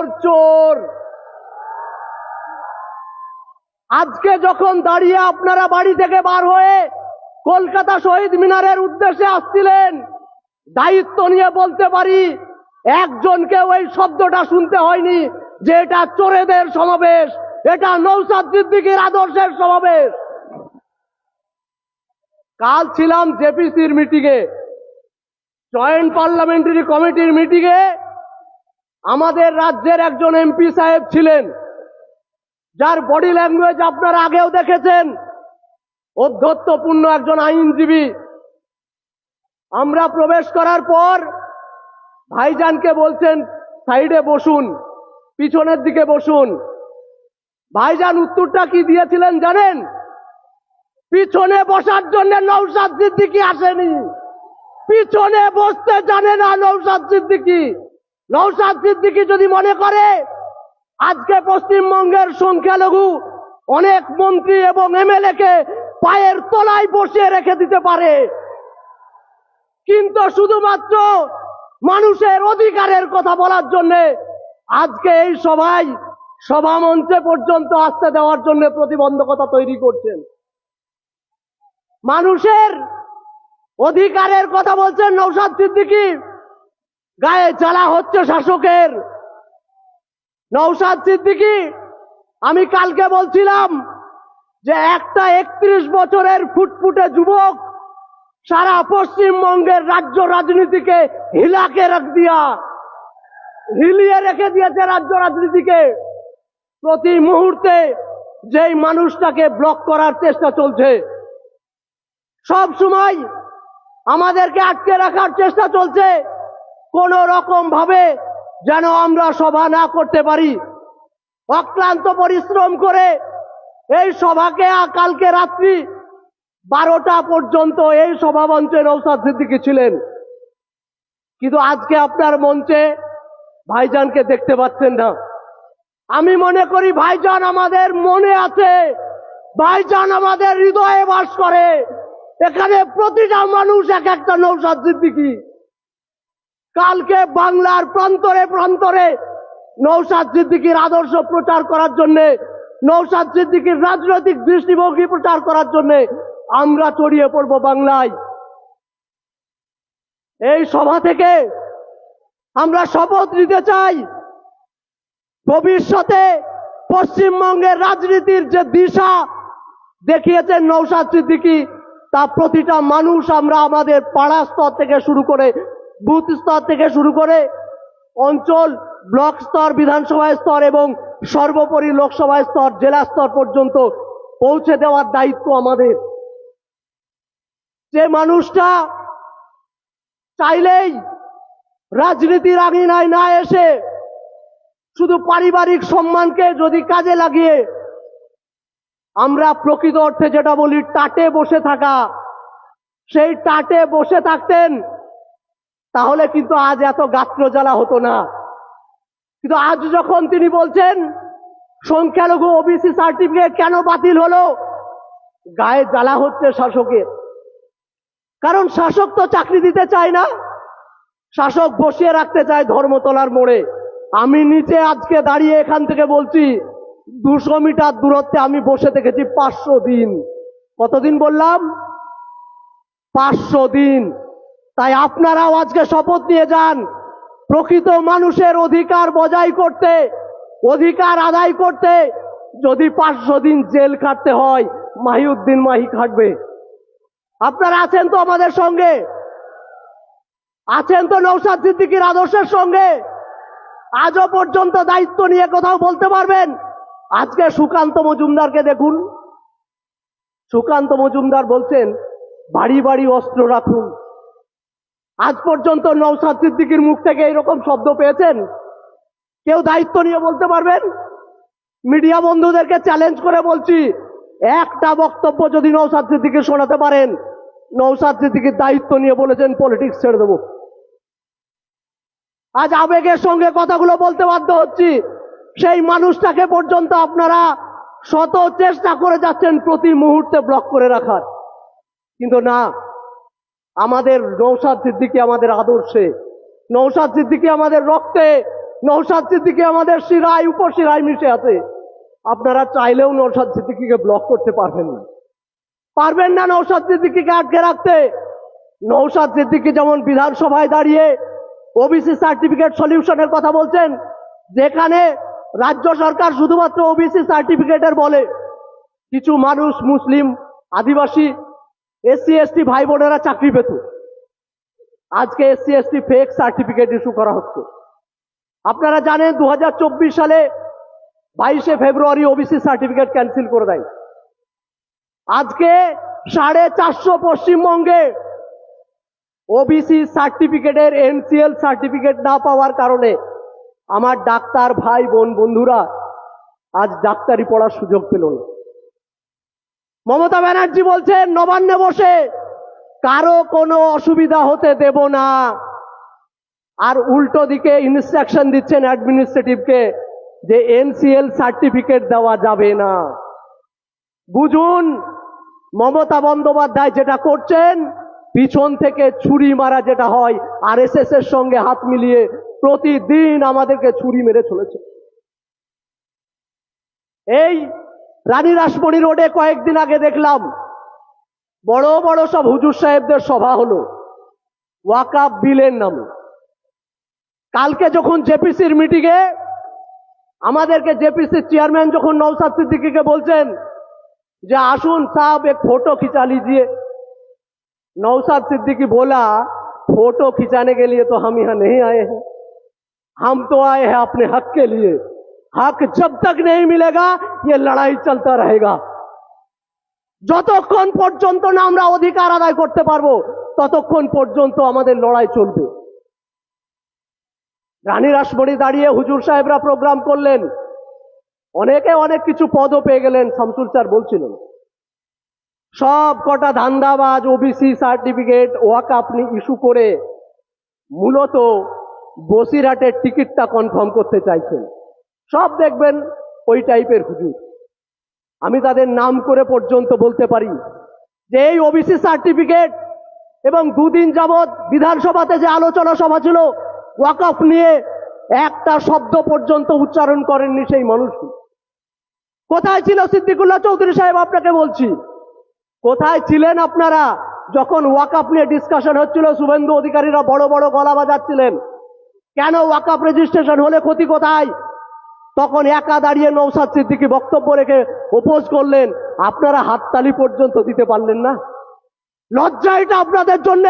চোর চোর। আজকে যখন দাঁড়িয়ে আপনারা বাড়ি থেকে বার হয়ে কলকাতা শহীদ মিনারের উদ্দেশ্যে আসছিলেন, দায়িত্ব নিয়ে বলতে পারি, একজনকে ওই শব্দটা শুনতে হয়নি যে এটা চোরেদের সমাবেশ, এটা নৌসাদ সিদ্দিকির আদর্শের সমাবেশ। কাল ছিলাম জেপিসির মিটিংয়ে, জয়েন্ট পার্লামেন্টারি কমিটির মিটিংয়ে আমাদের রাজ্যের একজন এমপি সাহেব ছিলেন, যার বডি ল্যাঙ্গুয়েজ আপনারা আগেও দেখেছেন অধ্যত্বপূর্ণ একজন আইনজীবী। আমরা প্রবেশ করার পর ভাইজানকে বলছেন, সাইডে বসুন, পিছনের দিকে বসুন। ভাইজান উত্তরটা কি দিয়েছিলেন জানেন? পিছনে বসার জন্য নৌসাদ সিদ্দিকি আসেনি। পিছনে বসতে জানে না নৌসাদ সিদ্দিকি। নৌসাদ সিদ্দিকি যদি মনে করে, আজকে পশ্চিমবঙ্গের সংখ্যালঘু অনেক মন্ত্রী এবং এমএলএ কে পায়ের তলায় বসিয়ে রেখে দিতে পারে। কিন্তু শুধুমাত্র মানুষের অধিকারের কথা বলার জন্য আজকে এই সভায়, সভা মঞ্চে পর্যন্ত আসতে দেওয়ার জন্য প্রতিবন্ধকতা তৈরি করছেন। মানুষের অধিকারের কথা বলছেন নৌসাদ সিদ্দিকি। গায়ে জ্বালা হচ্ছে শাসকের। নৌসাদ সিদ্দিকি, আমি কালকে বলছিলাম যে একটা একত্রিশ বছরের ফুটফুটে যুবক সারা পশ্চিমবঙ্গের রাজ্য রাজনীতিকে হিলাকে রাখ দিয়া, হিলিয়ে রেখে দিয়েছে রাজ্য রাজনীতিকে। প্রতি মুহূর্তে যেই মানুষটাকে ব্লক করার চেষ্টা চলছে, সব সময় আমাদেরকে আটকে রাখার চেষ্টা চলছে। কোন রকম ভাবে যেন আমরা সভা না করতে পারি। অক্লান্ত পরিশ্রম করে এই সভাকে কালকে রাত্রি বারোটা পর্যন্ত এই সভা মঞ্চে নৌসাদ সিদ্দিকি ছিলেন। কিন্তু আজকে আপনার মঞ্চে ভাইজানকে দেখতে পাচ্ছেন না। আমি মনে করি ভাইজান আমাদের মনে আছে। ভাইজান আমাদের হৃদয়ে বাস করে। এখানে প্রতিটা মানুষ এক একটা নৌসাদ সিদ্দিকি। কালকে বাংলার প্রান্তরে প্রান্তরে নৌসাদ সিদ্দিকির আদর্শ প্রচার করার জন্য নৌসাদ সিদ্দিকির রাজনৈতিক দৃষ্টিভঙ্গি প্রচার করার জন্য আমরা ছড়িয়ে পড়ব বাংলায়। এই সভা থেকে আমরা শপথ নিতে চাই, ভবিষ্যতে পশ্চিমবঙ্গের রাজনীতির যে দিশা দেখিয়েছেন নৌসাদ সিদ্দিকি, তা প্রতিটা মানুষ আমরা আমাদের পাড়া স্তর থেকে শুরু করে বুথ স্তর থেকে শুরু করে অঞ্চল, ব্লক স্তর, বিধানসভা স্তর এবং সর্বোপরি লোকসভা স্তর, জেলা স্তর পর্যন্ত পৌঁছে দেওয়ার দায়িত্ব আমাদের। যে মানুষটা চাইলেই রাজনীতির আঙিনায় না এসে শুধু পারিবারিক সম্মানকে যদি কাজে লাগিয়ে আমরা প্রকৃত অর্থে যেটা বলি, টাটে বসে থাকা। সেই টাটে বসে থাকতেন তাহলে কিন্তু আজ এত গাত্র জ্বালা হতো না। কিন্তু আজ যখন তিনি বলছেন, সংখ্যালঘু ওবিসি সার্টিফিকেট কেন বাতিল হলো? গায়ে জ্বালা হচ্ছে শাসকের। কারণ শাসক তো চাকরি দিতে চায় না। শাসক বসিয়ে রাখতে চায় ধর্মতলার মোড়ে। আমি নিচে আজকে দাঁড়িয়ে এখান থেকে বলছি, দুশো মিটার দূরত্বে আমি বসে থেকেছি পাঁচশো দিন। কতদিন বললাম? পাঁচশো দিন। তাই আপনারাও আজকে শপথ নিয়ে যান। প্রকৃত মানুষের অধিকার বজায় করতে, অধিকার আদায় করতে যদি পাঁচশো দিন জেল খাটতে হয়, মাহিউদ্দিন মাহি খাটবে। আপনারা আছেন তো আমাদের সঙ্গে? আছেন তো নৌসাদ সিদ্দিকির আদর্শের সঙ্গে? আজও পর্যন্ত দায়িত্ব নিয়ে কোথাও বলতে পারবেন? আজকে সুকান্ত মজুমদারকে দেখুন। সুকান্ত মজুমদার বলছেন, বাড়ি বাড়ি অস্ত্র রাখুন। আজ পর্যন্ত নৌসাদ সিদ্দিকির মুখ থেকে এরকম শব্দ পেয়েছেন? কেউ দায়িত্ব নিয়ে বলতে পারবেন? মিডিয়া বন্ধুদেরকে চ্যালেঞ্জ করে বলছি, একটা বক্তব্য যদি নৌসাদ সিদ্দিকি শোনাতে পারেন নৌসাদ সিদ্দিকির দায়িত্ব নিয়ে বলেছেন পলিটিক্স ছেড়ে দেবো। আজ আবেগের সঙ্গে কথাগুলো বলতে বাধ্য হচ্ছি। সেই মানুষটাকে পর্যন্ত আপনারা শত চেষ্টা করে যাচ্ছেন প্রতি মুহূর্তে ব্লক করে রাখার। কিন্তু না আমাদের নৌসাদ সিদ্দিকি আমাদের আদর্শে নৌসাদ সিদ্দিকি আমাদের রক্তে নৌসাদ সিদ্দিকি আমাদের শিরায়, উপশিরায় মিশে আছে। আপনারা চাইলেও নৌসাদ সিদ্দিকিকে ব্লক করতে পারবেন না। পারবেন না নৌসাদ সিদ্দিকিকে আটকে রাখতে। নৌসাদ সিদ্দিকি যেমন বিধানসভায় দাঁড়িয়ে ওবিসি সার্টিফিকেট সলিউশনের কথা বলছেন, যেখানে রাজ্য সরকার শুধুমাত্র ওবিসি সার্টিফিকেটের বলে, কিছু মানুষ মুসলিম, আদিবাসী এসসি এসটি ভাই বোনেরা চাকরি পেত। আজকে SC ST fake certificate issue করা হচ্ছে। আপনারা জানেন দু হাজার চব্বিশ সালে বাইশে ফেব্রুয়ারি ওবিসি সার্টিফিকেট ক্যান্সেল করে দেয়। আজকে সাড়ে চারশো পশ্চিমবঙ্গে ওবিসি সার্টিফিকেটের এনসিএল সার্টিফিকেট না পাওয়ার কারণে আমার ডাক্তার ভাই বোন বন্ধুরা আজ ডাক্তারি পড়ার সুযোগ পেল না। মমতা ব্যানার্জি বলছেন, নবান্নে বসে কারও কোনো অসুবিধা হতে দেব না। আর উল্টো দিকে ইনস্ট্রাকশন দিচ্ছেন অ্যাডমিনিস্ট্রেটিভকে যে এনসিএল সার্টিফিকেট দেওয়া যাবে না। বুঝুন, মমতা বন্দ্যোপাধ্যায় যেটা করছেন, পিছন থেকে ছুরি মারা যেটা হয় আর এস এর সঙ্গে হাত মিলিয়ে প্রতিদিন আমাদেরকে ছুরি মেরে চলেছে। এই রানী রাসমণি রোডে কয়েকদিন আগে দেখলাম, বড় বড় সব হুজুর সাহেবদের সভা হলো, ওয়াকাব বিলের নামে। কালকে যখন জেপিসির মিটিংয়ে আমাদেরকে জেপিসির চেয়ারম্যান যখন নৌসাদ সিদ্দিকিকে বলছেন যে, আসুন সাহেব, এক ফোটো খিচা লিজিয়ে নওসাদ সিদ্দিকি বলা ফটো খিচানে গেলিয়ে তো तो हम यहाँ नहीं आए हैं हम तो आए हैं अपने হক জব তক নেই মিলেগা এ লড়াই চলতে রহেগা যতক্ষণ পর্যন্ত না আমরা অধিকার আদায় করতে পারব, ততক্ষণ পর্যন্ত আমাদের লড়াই চলবে। রানী রাসমণি দাঁড়িয়ে হুজুর সাহেবরা প্রোগ্রাম করলেন। অনেকে অনেক কিছু পদও পেয়ে গেলেন, শামসুল স্যার বলছিলেন। সব কটা ধান্দাবাজ, ওবিসি, সার্টিফিকেট, ওয়াক আপনি ইস্যু করে মূলত বসিরহাটের টিকিটটা কনফার্ম করতে চাইছেন। সব দেখবেন ওই টাইপের হুজুর। আমি তাদের নাম করে পর্যন্ত বলতে পারি যে এই ওবিসি সার্টিফিকেট এবং দুদিন যাবৎ বিধানসভাতে যে আলোচনা সভা ছিল, ওয়াকফ নিয়ে একটা শব্দ পর্যন্ত উচ্চারণ করেননি সেই মানুষটি। কোথায় ছিল সিদ্দিকুল্লাহ চৌধুরী সাহেব আপনাকে বলছি? কোথায় ছিলেন আপনারা যখন ওয়াকআপ নিয়ে ডিসকাশন হচ্ছিল? শুভেন্দু অধিকারীরা বড় বড় গলা বাজাচ্ছিলেন। কেন ওয়াকআপ রেজিস্ট্রেশন হলে ক্ষতি কোথায়? তখন একা দাঁড়িয়ে নৌসাদ সিদ্দিকি বক্তব্য রেখে উপোস করলেন, আপনারা হাততালি পর্যন্ত দিতে পারলেন না। লজ্জা এটা আপনাদের জন্য,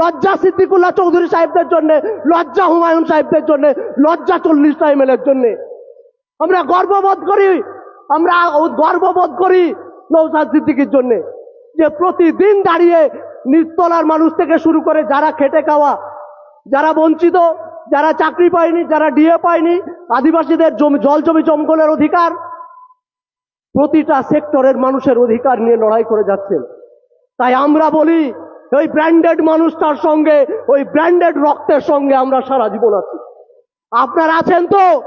লজ্জা সিদ্দিকুল্লাহ চৌধুরী সাহেবদের জন্য, লজ্জা হুমায়ুন সাহেবদের জন্য, লজ্জা চল্লিশ টাইমেলের জন্য। আমরা গর্ববোধ করি, আমরা গর্ববোধ করি নৌসাদ সিদ্দিকির জন্য যে প্রতিদিন দাঁড়িয়ে নিচতলার মানুষ থেকে শুরু করে যারা খেটে খাওয়া, যারা বঞ্চিত যারা চাকরি পায়নি, যারা ডিএ পায়নি, আদিবাসীদের জমি, জল জমি জঙ্গলের অধিকার, প্রতিটা সেক্টরের মানুষের অধিকার নিয়ে লড়াই করে যাচ্ছেন তাই আমরা বলি ওই ব্র্যান্ডেড মানুষটার সঙ্গে, ওই ব্র্যান্ডেড রক্তের সঙ্গে আমরা সারা জীবন আছি। আপনারা আছেন তো?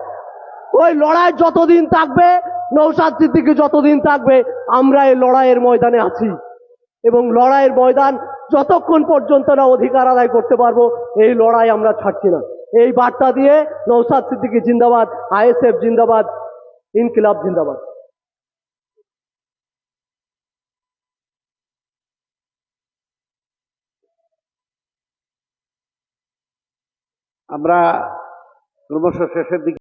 ওই লড়াই যতদিন থাকবে নৌসাদ সিদ্দিকি যতদিন থাকবে, আমরা এই লড়াইয়ের ময়দানে আছি। এবং লড়াইয়ের ময়দান যতক্ষণ পর্যন্ত না অধিকার আদায় করতে পারব, এই লড়াই আমরা ছাড়ছি না। এই বার্তা দিয়ে নৌসাদ সিদ্দিকি জিন্দাবাদ আইএসএফ জিন্দাবাদ ইনকিলাব জিন্দাবাদ। আমরা ক্রমশ শেষের দিকে